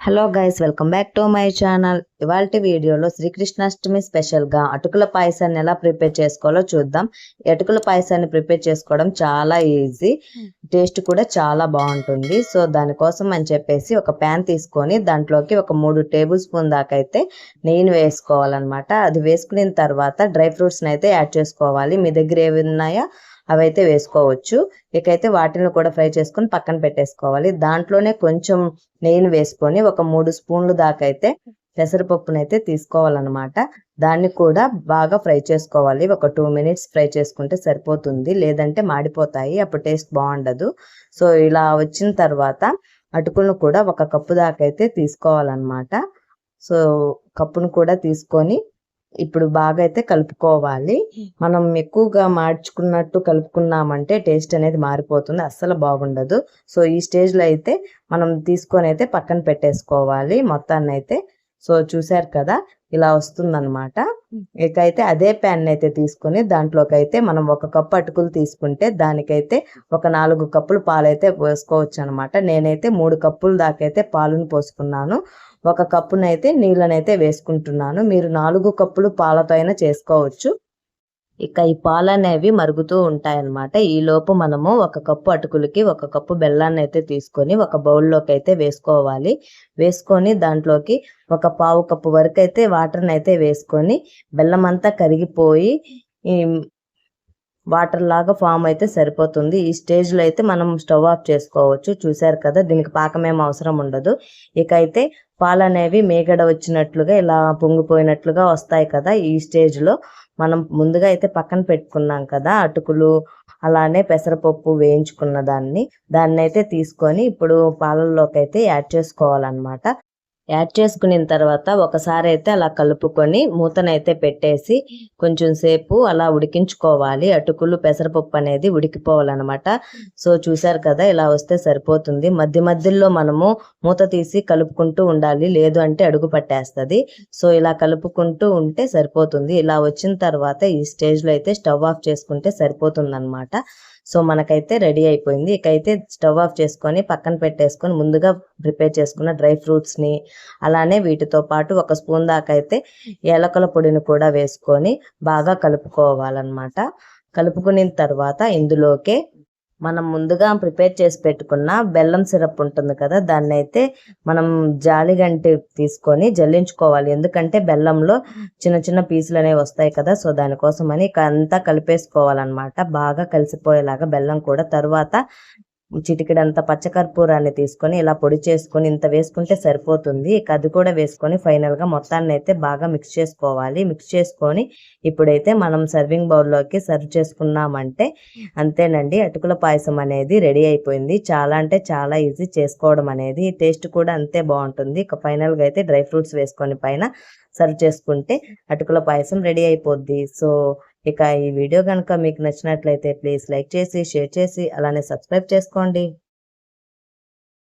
Hello guys welcome back to my channel ఇవాళ వీడియోలో శ్రీకృష్ణాష్టమి స్పెషల్గా అటుకుల పాయసాన్ని ఎలా ప్రిపేర్ చేసుకోవాలో చూద్దాం. అటుకుల పాయసాన్ని ప్రిపేర్ చేసుకోవడం చాలా ఈజీ. టేస్ట్ కూడా చాలా బాగుంటుంది. సో దానికోసం అని చెప్పేసి ఒక ప్యాన్ తీసుకొని దాంట్లోకి ఒక మూడు టేబుల్ స్పూన్ దాకా అయితే నెయ్యిని వేసుకోవాలన్నమాట. అది వేసుకున్న తర్వాత డ్రై ఫ్రూట్స్ని అయితే యాడ్ చేసుకోవాలి. మీ దగ్గర ఏవి ఉన్నాయో అవైతే వేసుకోవచ్చు. ఇకైతే వాటిని కూడా ఫ్రై చేసుకొని పక్కన పెట్టేసుకోవాలి. దాంట్లోనే కొంచెం నెయ్యిని వేసుకొని ఒక మూడు స్పూన్లు దాకా అయితే పెసరపప్పునైతే తీసుకోవాలన్నమాట. దాన్ని కూడా బాగా ఫ్రై చేసుకోవాలి. ఒక టూ మినిట్స్ ఫ్రై చేసుకుంటే సరిపోతుంది. లేదంటే మాడిపోతాయి. అప్పుడు టేస్ట్ బాగుండదు. సో ఇలా వచ్చిన తర్వాత అటుకులను కూడా ఒక కప్పు దాకా అయితే తీసుకోవాలన్నమాట. సో కప్పును కూడా తీసుకొని ఇప్పుడు బాగా అయితే కలుపుకోవాలి మనం ఎక్కువగా మార్చుకున్నట్టు కలుపుకున్నామంటే టేస్ట్ అనేది మారిపోతుంది అస్సలు బాగుండదు. సో ఈ స్టేజ్లో అయితే మనం తీసుకొని అయితే పక్కన పెట్టేసుకోవాలి మొత్తాన్ని అయితే సో చూసారు కదా ఇలా వస్తుందన్నమాట. ఇకైతే అదే ప్యాన్ అయితే తీసుకొని దాంట్లోకి అయితే మనం ఒక కప్పు అటుకులు తీసుకుంటే దానికైతే ఒక నాలుగు కప్పులు పాలైతే పోసుకోవచ్చు అనమాట నేనైతే మూడు కప్పులు దాకైతే పాలను పోసుకున్నాను. ఒక కప్పునైతే నీళ్ళనైతే వేసుకుంటున్నాను. మీరు నాలుగు కప్పులు పాలతో అయినా చేసుకోవచ్చు. ఇక ఈ పాలు అనేవి మరుగుతూ ఉంటాయన్నమాట. ఈ లోపు మనము ఒక కప్పు అటుకులకి ఒక కప్పు బెల్లాన్ని అయితే తీసుకొని ఒక బౌల్లోకి అయితే వేసుకోవాలి. వేసుకొని దాంట్లోకి ఒక పావు కప్పు వరకు అయితే వాటర్ని అయితే వేసుకొని బెల్లం అంతా కరిగిపోయి వాటర్ లాగా ఫామ్ అయితే సరిపోతుంది. ఈ స్టేజ్లో అయితే మనం స్టవ్ ఆఫ్ చేసుకోవచ్చు. చూసారు కదా దీనికి పాకమేం అవసరం ఉండదు. ఇక అయితే పాలు అనేవి మేగడ వచ్చినట్లుగా ఇలా పొంగిపోయినట్లుగా వస్తాయి కదా ఈ స్టేజ్లో మనం ముందుగా అయితే పక్కన పెట్టుకున్నాం కదా అటుకులు అలానే పెసరపప్పు వేయించుకున్న దాన్ని. దాన్ని అయితే తీసుకొని ఇప్పుడు పాలల్లోకి అయితే యాడ్ చేసుకోవాలన్నమాట. యాడ్ చేసుకున్న తర్వాత ఒకసారి అయితే అలా కలుపుకొని మూతనైతే పెట్టేసి కొంచెం సేపు అలా ఉడికించుకోవాలి. అటుకులు పెసరపప్పు అనేది ఉడికిపోవాలన్నమాట. సో చూసారు కదా ఇలా వస్తే సరిపోతుంది. మధ్య మధ్యలో మనము మూత తీసి కలుపుకుంటూ ఉండాలి. లేదు అంటే అడుగు పట్టేస్తుంది. సో ఇలా కలుపుకుంటూ ఉంటే సరిపోతుంది. ఇలా వచ్చిన తర్వాత ఈ స్టేజ్లో అయితే స్టవ్ ఆఫ్ చేసుకుంటే సరిపోతుంది అనమాట సో మనకైతే రెడీ అయిపోయింది. ఇకైతే స్టవ్ ఆఫ్ చేసుకొని పక్కన పెట్టేసుకొని ముందుగా ప్రిపేర్ చేసుకున్న డ్రై ఫ్రూట్స్ని అలానే వీటితో పాటు ఒక స్పూన్ దాకా అయితే ఏలకల పొడిని కూడా వేసుకొని బాగా కలుపుకోవాలన్నమాట. కలుపుకున్న తర్వాత ఇందులోకే మనం ముందుగా ప్రిపేర్ చేసి పెట్టుకున్న బెల్లం సిరప్ ఉంటుంది కదా దాన్ని అయితే మనం జాలిగంటి తీసుకొని జల్లించుకోవాలి. ఎందుకంటే బెల్లంలో చిన్న చిన్న పీసులు అనేవి వస్తాయి కదా సో దానికోసం అని అంతా కలిపేసుకోవాలన్నమాట. బాగా కలిసిపోయేలాగా బెల్లం కూడా తర్వాత చిటికెడంత పచ్చకర్పూరాన్ని తీసుకొని ఇలా పొడి చేసుకొని ఇంత వేసుకుంటే సరిపోతుంది. ఇక అది కూడా వేసుకొని ఫైనల్గా మొత్తాన్ని అయితే బాగా మిక్స్ చేసుకోవాలి. మిక్స్ చేసుకొని ఇప్పుడైతే మనం సర్వింగ్ బౌల్లోకి సర్వ్ చేసుకున్నామంటే అంతేనండి. అటుకుల పాయసం అనేది రెడీ అయిపోయింది. చాలా అంటే చాలా ఈజీ చేసుకోవడం అనేది. టేస్ట్ కూడా అంతే బాగుంటుంది. ఇక ఫైనల్గా అయితే డ్రై ఫ్రూట్స్ వేసుకొని పైన సర్వ్ చేసుకుంటే అటుకుల పాయసం రెడీ అయిపోద్ది. సో ఇక ఈ వీడియో కనుక మీకు నచ్చినట్లయితే ప్లీజ్ లైక్ చేసి షేర్ చేసి అలానే సబ్స్క్రైబ్ చేసుకోండి.